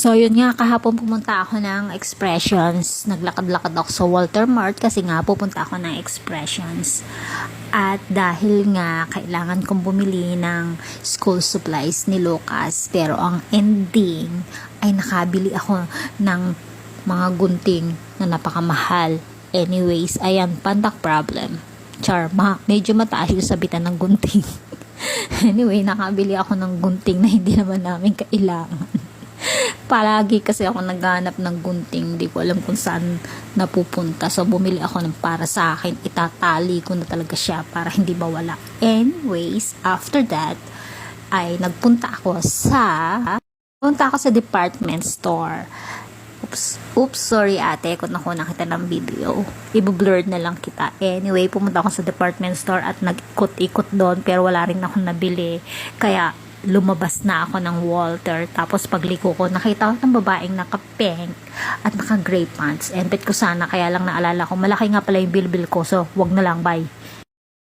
So, yun nga, kahapon pumunta ako ng Expressions. Naglakad-lakad ako sa Walter Mart kasi nga pupunta ako ng Expressions. At dahil nga kailangan kong bumili ng school supplies ni Lucas, pero ang ending ay nakabili ako ng mga gunting na napakamahal. Anyways, ayan, pandak problem. Char, ma- medyo mataas yung sabitan ng gunting. anyway, nakabili ako ng gunting na hindi naman namin kailangan. Palagi kasi ako naghanap ng gunting. Hindi ko alam kung saan napupunta. So, bumili ako ng para sa akin. Itatali ko na talaga siya para hindi mawala. Anyways, after that, ay nagpunta ako sa... Punta ako sa department store. Oops, oops, sorry ate kung ako nakita ng video. Ibo-blurred na lang kita. Anyway, pumunta ako sa department store at nag-ikot-ikot doon pero wala rin ako nabili. Kaya lumabas na ako ng Walter. Tapos pagliko ko, nakita ko ng babaeng naka-pink at naka-gray pants. And bet ko sana, kaya lang naalala ko, malaki nga pala yung bilbil ko. So, wag na lang, bye.